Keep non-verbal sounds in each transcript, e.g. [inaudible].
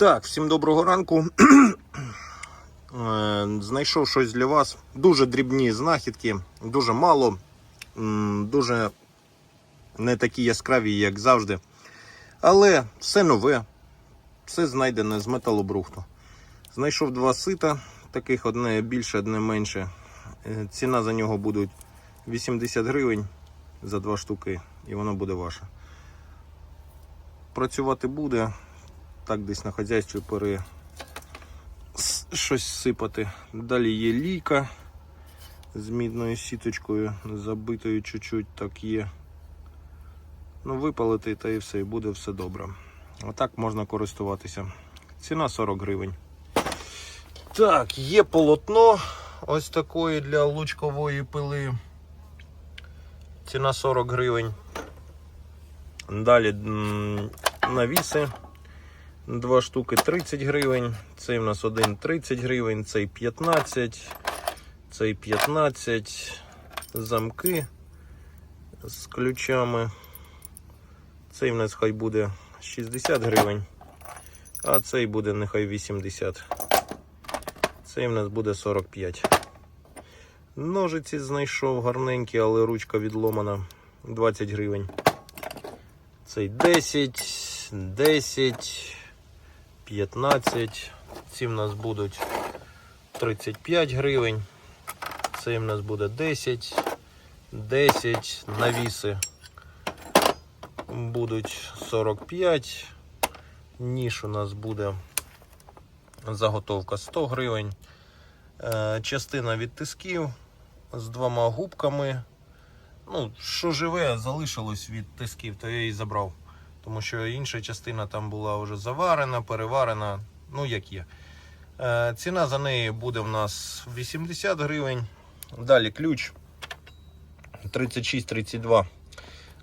Так, всім доброго ранку. [clears throat] Е, Знайшов щось для вас. Дуже дрібні знахідки, дуже мало, дуже не такі яскраві, як завжди. Але все нове, все знайдене з металобрухту. Знайшов два сита, таких одне більше, одне менше. Е, Ціна за нього буде 80 гривень за два штуки, і воно буде ваше. Працювати буде, так десь на хазяйстві с- щось сипати. Далі є лійка з мідною сіточкою, забитою чуть-чуть так є. Ну, випалити та і все, і буде все добре. Отак можна користуватися. Ціна 40 гривень. Так, є полотно ось такої для лучкової пили. Ціна 40 гривень. Далі навіси. Два штуки 30 гривень. Цей в нас один 30 гривень, цей 15, цей 15. Замки з ключами. Цей в нас хай буде 60 гривень, а цей буде нехай 80. Цей в нас буде 45. Ножиці знайшов гарненькі, але ручка відломана. 20 гривень. Цей 10, 10, 15. Ці в нас будуть 35 гривень. Цей в нас буде 10, 10. Навіси будуть 45. Ніж у нас буде заготовка 100 гривень. Е, Частина від тисків з двома губками. Ну, що живе, залишилось від тисків, то я її забрав. Тому що інша частина там була вже заварена, переварена, ну як є. Е, ціна за неї буде в нас 80 гривень. Далі ключ 36-32.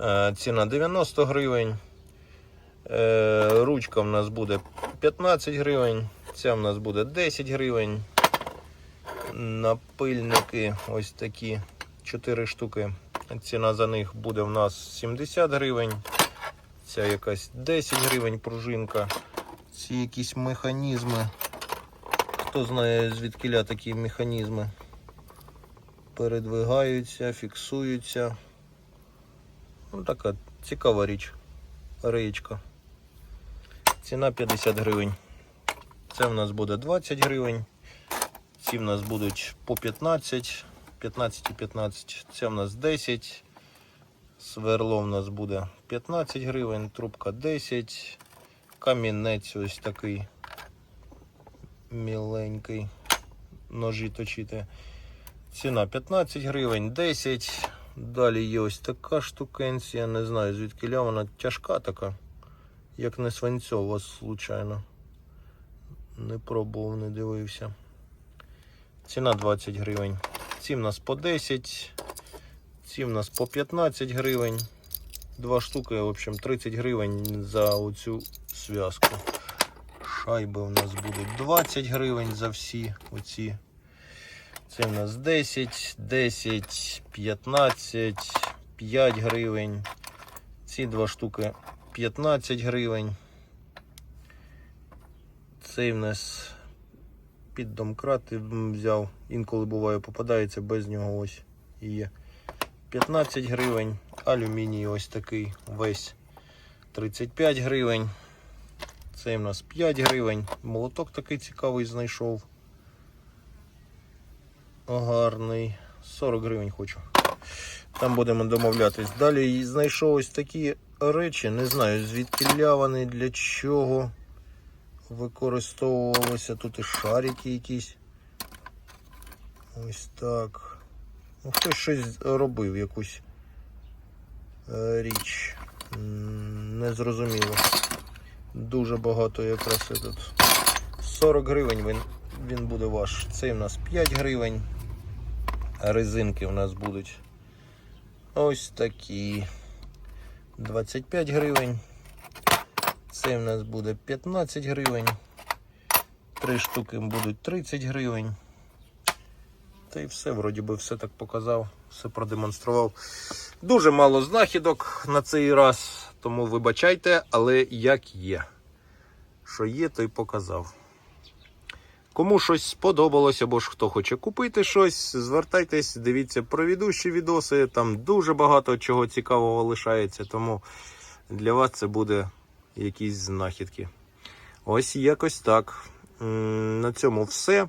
Е, ціна 90 гривень. Е, ручка в нас буде 15 гривень. Ця в нас буде 10 гривень. Напильники ось такі 4 штуки. Ціна за них буде в нас 70 гривень. Ця якась 10 гривень пружинка. Ці якісь механізми. Хто знає звідкиля такі механізми. Передвигаються, фіксуються. Ну, така цікава річ. Реєчка. Ціна 50 гривень. Це в нас буде 20 гривень. Ці в нас будуть по 15, 15 і 15. Це в нас 10. Сверло в нас буде 15 гривень, трубка 10. Камінець ось такий міленький. Ножі точити. Ціна 15 гривень, 10. Далі є ось така штукенція. Не знаю звідки вона тяжка така. Як не свинцова, случайно. Не пробував, не дивився. Ціна 20 гривень. Ці в нас по 10. Ці в нас по 15 гривень. Два штуки, в общем, 30 гривень за оцю зв'язку. Шайби у нас будуть 20 гривень за всі оці. Це в нас 10, 10, 15, 5 гривень. Ці два штуки 15 гривень. Цей в нас під домкрат взяв. Інколи буває попадається без нього ось і є. 15 гривень. Алюміній ось такий весь 35 гривень. Цей в нас 5 гривень. Молоток такий цікавий знайшов. Гарний. 40 гривень хочу. Там будемо домовлятись. Далі знайшов ось такі речі. Не знаю звідки вони, для чого використовувалося. Тут і шарики якісь. Ось так. Ну, хтось щось робив, якусь е, річ. Незрозуміло. Дуже багато якраз тут. 40 гривень він, він буде ваш. Цей у нас 5 гривень. Резинки у нас будуть ось такі. 25 гривень. Цей у нас буде 15 гривень. Три штуки будуть 30 гривень. Та й все, вроді би, все так показав, все продемонстрував. Дуже мало знахідок на цей раз, тому вибачайте, але як є. Що є, то й показав. Кому щось сподобалось, або ж хто хоче купити щось, звертайтесь, дивіться провідущі відоси. Там дуже багато чого цікавого лишається, тому для вас це буде якісь знахідки. Ось якось так. На цьому все.